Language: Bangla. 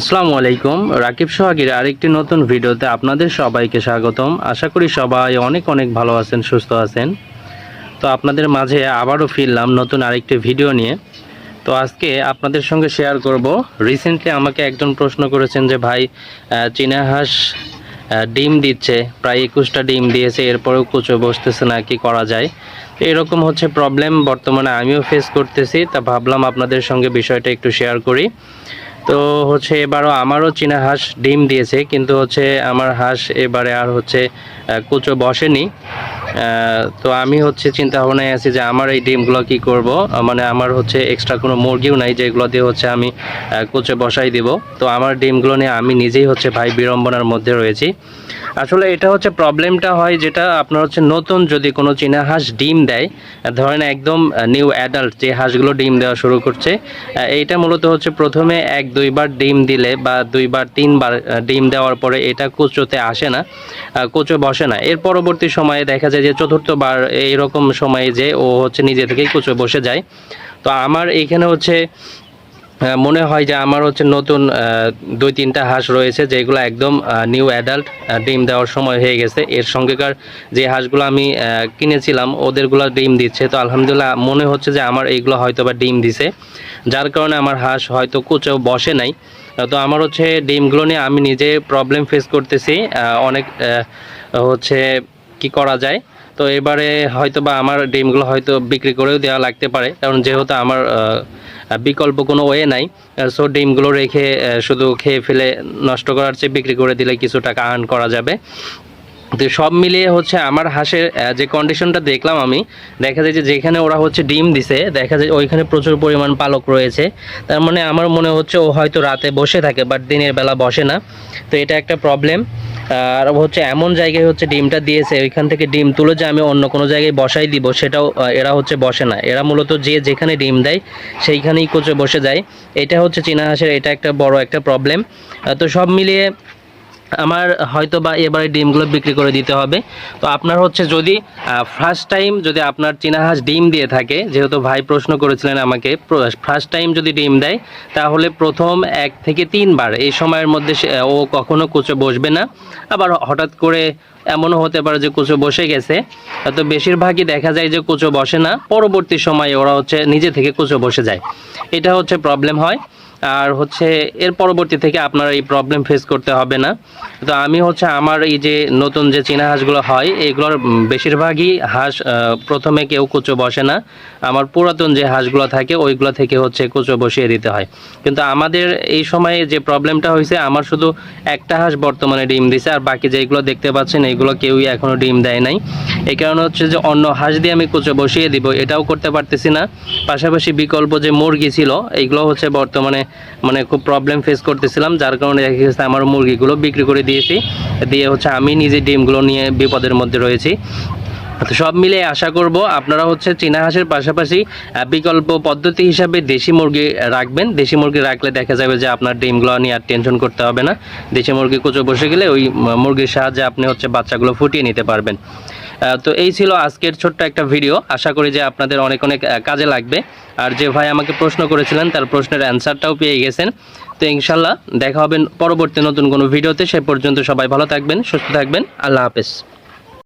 আসসালামু আলাইকুম। রাকিব সোহাগের আরেকটি নতুন ভিডিওতে আপনাদের সবাইকে স্বাগতম। আশা করি সবাই অনেক অনেক ভালো আছেন, সুস্থ আছেন। তো আপনাদের মাঝে আবারও ফিরলাম নতুন আরেকটি ভিডিও নিয়ে। তো আজকে আপনাদের সঙ্গে শেয়ার করব। রিসেন্টলি আমাকে একজন প্রশ্ন করেছেন যে, ভাই চীনা হাঁস ডিম দিচ্ছে, প্রায় একুশটা ডিম দিয়েছে, এরপরেও কুচো বসতেছে না, কি করা যায়? তো এরকম হচ্ছে প্রবলেম বর্তমানে আমিও ফেস করতেছি। তা ভাবলাম আপনাদের সঙ্গে বিষয়টা একটু শেয়ার করি। তো হচ্ছে এবারও আমারও চীনা হাঁস ডিম দিয়েছে, কিন্তু হচ্ছে আমার হাঁস এবারে আর হচ্ছে কুচো বসেনি। তো আমি হচ্ছে চিন্তা ভাবনায় আছি যে আমার এই ডিমগুলো কি করব মানে আমার হচ্ছে এক্সট্রা কোনো মুরগিও নাই যেগুলো দিয়ে হচ্ছে আমি কুচো বসাই দিব। তো আমার ডিমগুলো নিয়ে আমি নিজেই হচ্ছে ভাই বিড়ম্বনার মধ্যে রয়েছি। আসলে এটা হচ্ছে প্রবলেমটা হয় যেটা আপনার হচ্ছে নতুন যদি কোনো চীনা হাঁস ডিম দেয়, ধরেন একদম নিউ অ্যাডাল্ট যে হাঁসগুলো ডিম দেওয়া শুরু করছে এইটা মূলত হচ্ছে প্রথমে এক দুইবার ডিম দিলে বা দুইবার তিনবার ডিম দেওয়ার পরে এটা কুচোতে আসে না কুচো বসে না। এর পরবর্তী সময়ে দেখা যায় যে চতুর্থবার এইরকম সময়ে যে ও হচ্ছে নিজে থেকেই কুচো বসে যায়। তো আমার এইখানে হচ্ছে মনে হয় যে আমার হচ্ছে নতুন দুই তিনটা হাঁস রয়েছে যেগুলো একদম নিউ অ্যাডাল্ট ডিম দেওয়ার সময় হয়ে গেছে। এর সঙ্গেকার যে হাঁসগুলো আমি কিনেছিলাম, ওদেরগুলো ডিম দিচ্ছে। তো আলহামদুলিল্লাহ মনে হচ্ছে যে আমার এইগুলো হয়তো বা ডিম দিছে। যার কারণে আমার হাঁস হয়তো কুচেও বসে নাই। তো আমার হচ্ছে ডিমগুলো নিয়ে আমি নিজে প্রবলেম ফেস করতেছি। অনেক হচ্ছে, কি করা যায়? তো এবারে হয়তো বা আমার ডিমগুলো হয়তো বিক্রি করেও দেওয়া লাগতে পারে, কারণ যেহেতু আমার বিকল্প কোনো ওয়ে নাই সো ডিমগুলো রেখে শুধু খেয়ে ফেলে নষ্ট করার চেয়ে বিক্রি করে দিলে কিছু টাকা আর্ন করা যাবে। তো সব মিলিয়ে হচ্ছে আমার হাঁসের যে কন্ডিশনটা দেখলাম আমি, দেখা যায় যে যেখানে ওরা হচ্ছে ডিম দিছে, দেখা যায় ওইখানে প্রচুর পরিমাণ পালক রয়েছে। তার মানে আমার মনে হচ্ছে ও হয়তো রাতে বসে থাকে বাট দিনের বেলা বসে না। তো এটা একটা প্রবলেম আর হচ্ছে এমন জায়গায় হচ্ছে ডিমটা দিয়েছে ওইখান থেকে ডিম তুলে যে আমি অন্য কোনো জায়গায় বসাই দিব, সেটাও এরা হচ্ছে বসে না। এরা মূলত যে যেখানে ডিম দেয়, সেইখানেই কোচে বসে যায়। এটা হচ্ছে চীনা হাঁসের, এটা একটা বড় একটা প্রবলেম তো সব মিলিয়ে আমার হয়তো বা এবারে ডিমগুলো বিক্রি করে দিতে হবে। তো আপনার হচ্ছে যদি ফার্স্ট টাইম যদি আপনার চীনা হাঁস ডিম দিয়ে থাকে, যেহেতু ভাই প্রশ্ন করেছিলেন আমাকে ফার্স্ট টাইম যদি ডিম দেয়, তাহলে প্রথম এক থেকে তিনবার, এই সময়ের মধ্যে ও কখনো কুচো বসবে না। আবার হঠাৎ করে এমনও হতে পারে যে কুচো বসে গেছে। তো বেশিরভাগই দেখা যায় যে কুচো বসে না, পরবর্তী সময়ে ওরা হচ্ছে নিজে থেকে কুচো বসে যায়। এটা হচ্ছে প্রবলেম হয়। আর হচ্ছে এর পরবর্তী থেকে আপনার এই প্রবলেম ফেস করতে হবে না। তো আমি হচ্ছে আমার এই যে নতুন যে চীনা হাঁসগুলো হয়, এগুলোর বেশিরভাগই হাঁস প্রথমে কেউ কুচো বসে না। আমার পুরাতন যে হাঁসগুলো থাকে, ওইগুলো থেকে হচ্ছে কুচো বসিয়ে দিতে হয়। কিন্তু আমাদের এই সময়ে যে প্রবলেমটা হয়েছে, আমার শুধু একটা হাঁস বর্তমানে ডিম দিছে, আর বাকি যেগুলো দেখতে পাচ্ছেন এইগুলো কেউই এখনও ডিম দেয় নাই। এই কারণে হচ্ছে যে অন্য হাঁস দিয়ে আমি কুচো বসিয়ে দিব, এটাও করতে পারতেছি না। পাশাপাশি বিকল্প যে মুরগি ছিল এইগুলো হচ্ছে বর্তমানে মানে খুব প্রবলেম ফেস করতেছিলাম, যার কারণে দেখা গেছে আমার মুরগিগুলো বিক্রি করে দিয়েছি। দিয়ে হচ্ছে আমি নিজে ডিমগুলো নিয়ে বিপদের মধ্যে রয়েছি। তো সব মিলে আশা করব আপনারা হচ্ছে চীনা হাঁসের পাশাপাশি বিকল্প পদ্ধতি হিসাবে দেশি মুরগি রাখবেন। দেশি মুরগি রাখলে দেখা যাবে যে আপনার ডিমগুলো নিয়ে আর টেনশন করতে হবে না। দেশি মুরগি কুচো বসে গেলে ওই মুরগির সাহায্যে আপনি হচ্ছে বাচ্চাগুলো ফুটিয়ে নিতে পারবেন। তো এই ছিল আজকের ছোট্ট একটা ভিডিও আশা করি যে আপনাদের অনেক অনেক কাজে লাগবে। আর যে ভাই আমাকে প্রশ্ন করেছিলেন, তার প্রশ্নের অ্যান্সারটাও পেয়ে গেছেন। তো ইনশাল্লাহ দেখা হবে পরবর্তী নতুন কোনো ভিডিওতে সে পর্যন্ত সবাই ভালো থাকবেন, সুস্থ থাকবেন। আল্লাহ হাফেজ।